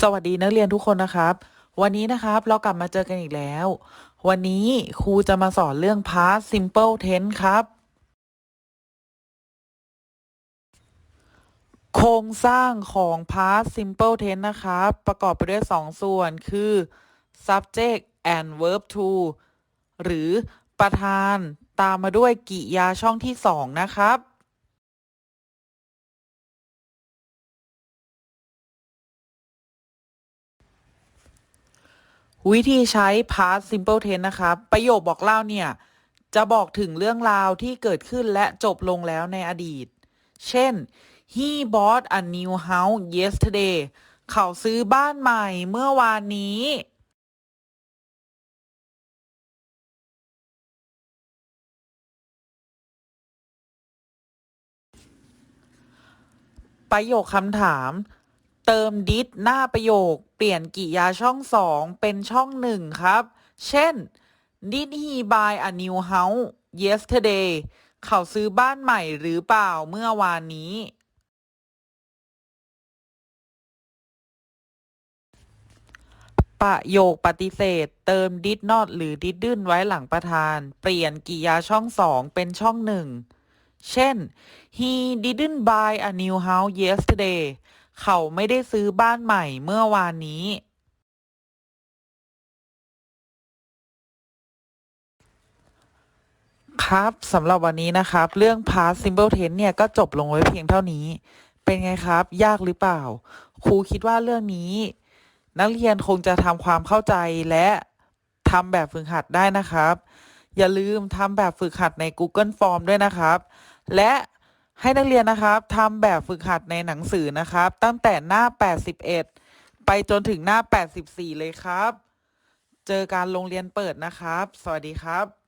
สวัสดีนักเรียนทุกคนนะครับ วันนี้นะครับเรากลับมาเจอกันอีกแล้ว วันนี้ครูจะมาสอนเรื่อง past simple tense ครับ โครงสร้างของ past simple tense นะครับ ประกอบไปด้วยสองส่วนคือ subject and verb to หรือประธานตามมาด้วยกิยาช่องที่สองนะครับ วิธีใช้ past simple tense นะครับ ประโยคบอกเล่าเนี่ย จะบอกถึงเรื่องราวที่เกิดขึ้นและจบลงแล้วในอดีต เช่น he bought a new house yesterday เขาซื้อบ้านใหม่เมื่อวานนี้ ประโยคคำถาม เติม did หน้าประโยค เปลี่ยนกริยาช่องสองเป็นช่องหนึ่งครับ เช่น did he buy a new house yesterday เขาซื้อบ้านใหม่หรือเปล่าเมื่อวานนี้ ประโยคปฏิเสธ เติม did not หรือ didn't ไว้หลังประธาน เปลี่ยนกริยาช่องสองเป็นช่องหนึ่ง เช่น he didn't buy a new house yesterday เขาไม่ได้ซื้อบ้านใหม่เมื่อวานนี้ ครับสำหรับวันนี้นะครับ เรื่อง past simple tense เนี่ย ก็จบลงไว้เพียงเท่านี้ เป็นไงครับ ยากหรือเปล่า ครูคิดว่าเรื่องนี้ นักเรียนคงจะทำความเข้าใจและทำแบบฝึกหัดได้นะครับ อย่าลืมทำแบบฝึกหัดใน Google Form ด้วยนะครับ และ ให้นักเรียนนะครับทำแบบฝึกหัดในหนังสือนะครับ ตั้งแต่หน้า 81 ไปจนถึงหน้า 84 เลยครับ เจอการโรงเรียนเปิดนะครับ สวัสดีครับ